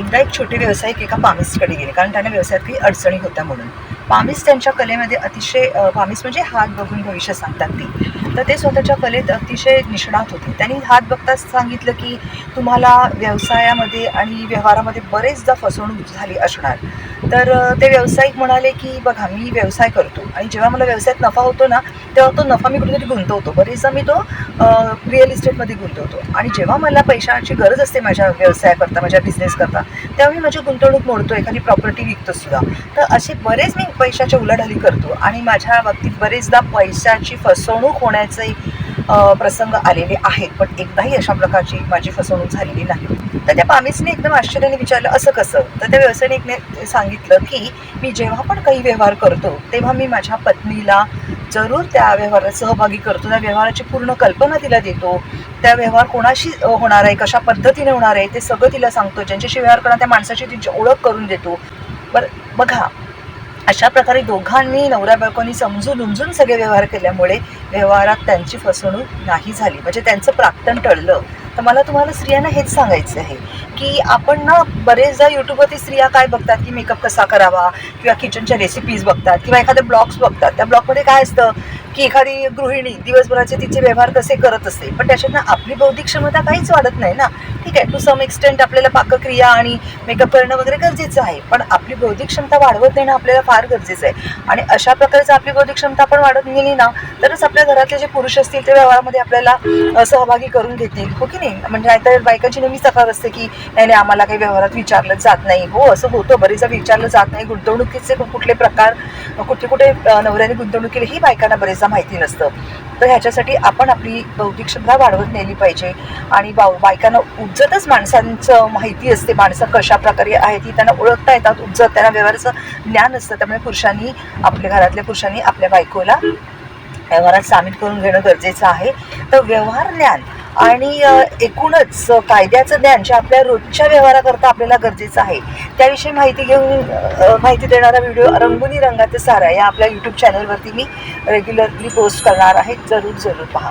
एकदा एक छोटे व्यावसायिक एका पामिस्टकडे गेले कारण त्यांना व्यवसायात काही अडचणी होत्या म्हणून. पामिस त्यांच्या कलेमध्ये अतिशय पामिस म्हणजे हात बघून भविष्य सांगतात ती. तर ते स्वतःच्या कलेत अतिशय निष्णात होते. त्यांनी हात बघताच सांगितलं की तुम्हाला व्यवसायामध्ये आणि व्यवहारामध्ये बरेचदा फसवणूक झाली असणार. तर ते व्यावसायिक म्हणाले की बघा मी व्यवसाय करतो आणि जेव्हा मला व्यवसायात नफा होतो ना तेव्हा तो नफा मी कुठेतरी गुंतवतो. बरेचदा मी तो रिअल इस्टेटमध्ये गुंतवतो. आणि जेव्हा मला पैशाची गरज असते माझ्या व्यवसायाकरता माझ्या बिझनेस करता तेव्हा मी माझी गुंतवणूक मोडतो एखादी प्रॉपर्टी विकतो सुद्धा. तर असे बरेच मी पैशाच्या उलाढाली करतो आणि माझ्या बाबतीत बरेचदा पैशाची फसवणूक होण्याचे प्रसंग आलेले आहेत. पण एकदाही अशा प्रकारची माझी फसवणूक झालेली नाही. तर त्या पामिसने एकदम आश्चर्याने विचारलं असं कसं? तर त्या व्यावसायिकने सांगितलं की मी जेव्हा पण काही व्यवहार करतो तेव्हा मी माझ्या पत्नीला जरूर त्या व्यवहारात सहभागी करतो त्या व्यवहाराची पूर्ण कल्पना तिला देतो. त्या व्यवहार कोणाशी होणार आहे कशा पद्धतीने होणार आहे ते सगळं तिला सांगतो. ज्यांच्याशी व्यवहार करणार त्या माणसाची तिची ओळख करून देतो. बरं बघा अशा प्रकारे दोघांनी नवऱ्या बायकोनी समजून उमजून सगळे व्यवहार केल्यामुळे व्यवहारात त्यांची फसवणूक नाही झाली. म्हणजे त्यांचं प्राक्तन टळलं. तर मला तुम्हाला स्त्रियांना हेच सांगायचं आहे की आपण ना बरेचदा यूट्यूबवरती स्त्रिया काय बघतात की मेकअप कसा करावा किंवा किचनच्या रेसिपीज बघतात किंवा एखादे ब्लॉग्स बघतात. त्या ब्लॉगमध्ये काय असतं की एखादी गृहिणी दिवसभराचे तिचे व्यवहार कसे करत असते. पण त्याच्यातनं आपली बौद्धिक क्षमता काहीच वाढत नाही ना. ठीक आहे टू सम एक्सटेंट आपल्याला पाकक्रिया आणि मेकअप करणं वगैरे गरजेचं आहे. पण आपली बौद्धिक क्षमता वाढवत देणं आपल्याला फार गरजेचं आहे. आणि अशा प्रकारचं आपली बौद्धिक क्षमता आपण वाढत गेली ना तरच आपल्या घरातले जे पुरुष असतील ते व्यवहारामध्ये आपल्याला सहभागी करून घेतील. हो की नाही? म्हणजे नाहीतर बायकांची नेहमीच तक्रार असते की नाही नाही आम्हाला काही व्यवहारात विचारलं जात नाही. हो असं होतं. बरेचदा विचारलं जात नाही. गुंतवणुकीचे कुठले प्रकार कुठे कुठे नवऱ्याने गुंतवणूक केली ही बायकांना बरेचदा माहिती नसतं. तर ह्याच्यासाठी आपण आपली बौद्धिक क्षमता वाढवत नेली पाहिजे. आणि बाव बायकांना उपजतच माणसांचं माहिती असते माणसं कशा प्रकारे आहेत ती त्यांना ओळखता येतात. उपजत त्यांना व्यवहाराचं ज्ञान असतं. त्यामुळे पुरुषांनी आपल्या घरातल्या पुरुषांनी आपल्या बायकोला व्यवहारात सामील करून घेणं गरजेचं आहे. तर व्यवहार ज्ञान आणि एकूणच कायद्याचं ज्ञान जे आपल्या रोजच्या व्यवहाराकरता आपल्याला गरजेचं आहे त्याविषयी माहिती घेऊन माहिती देणारा व्हिडिओ रंगुनी रंगाचे सारा या आपल्या यूट्यूब चॅनलवरती मी रेग्युलरली पोस्ट करणार आहे. जरूर जरूर पहा.